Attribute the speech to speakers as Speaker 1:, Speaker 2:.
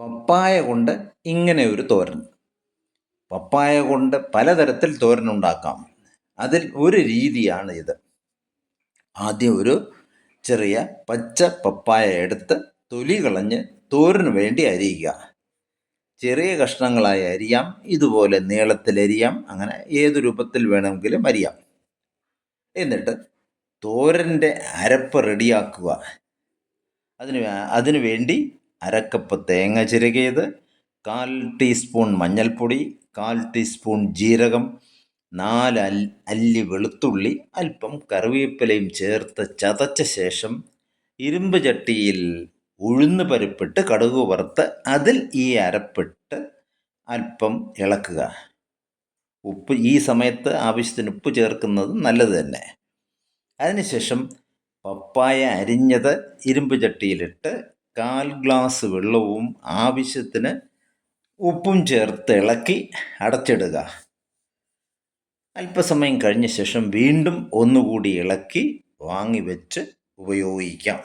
Speaker 1: പപ്പായ കൊണ്ട് ഇങ്ങനെ ഒരു തോരൻ. പപ്പായ കൊണ്ട് പലതരത്തിൽ തോരൻ ഉണ്ടാക്കാം. അതിൽ ഒരു രീതിയാണ് ഇത്. ആദ്യം ഒരു ചെറിയ പച്ച പപ്പായ എടുത്ത് തൊലി കളഞ്ഞ് തോരന് വേണ്ടി അരിയുക. ചെറിയ കഷ്ണങ്ങളായി അരിയാം. ഇതുപോലെ നീളത്തിൽ അരിയാം. അങ്ങനെ ഏത് രൂപത്തിൽ വേണമെങ്കിലും അരിയാം. എന്നിട്ട് തോരന്റെ അരപ്പ് റെഡിയാക്കുക. അതിന് അതിനു വേണ്ടി അരക്കപ്പ് തേങ്ങ ചിരകിയത് കാൽ ടീസ്പൂൺ മഞ്ഞൾപ്പൊടി കാൽ ടീസ്പൂൺ ജീരകം നാല് അല്ലി വെളുത്തുള്ളി അല്പം കറിവേപ്പിലയും ചേർത്ത് ചതച്ച ശേഷം ഇരുമ്പ് ചട്ടിയിൽ ഉഴുന്ന് പരിപ്പിട്ട് കടുക് വറുത്ത് അതിൽ ഈ അരപ്പിട്ട് അല്പം ഇളക്കുക. ഉപ്പ് ഈ സമയത്ത് ആവശ്യത്തിന് ഉപ്പ് ചേർക്കുന്നത് നല്ലത് തന്നെ. അതിനുശേഷം പപ്പായ അരിഞ്ഞത് ഇരുമ്പ് ചട്ടിയിലിട്ട് കാൽ ഗ്ലാസ് വെള്ളവും ആവശ്യത്തിന് ഉപ്പും ചേർത്ത് ഇളക്കി അടച്ചിടുക. അല്പസമയം കഴിഞ്ഞ ശേഷം വീണ്ടും ഒന്നുകൂടി ഇളക്കി വാങ്ങി വെച്ച് ഉപയോഗിക്കാം.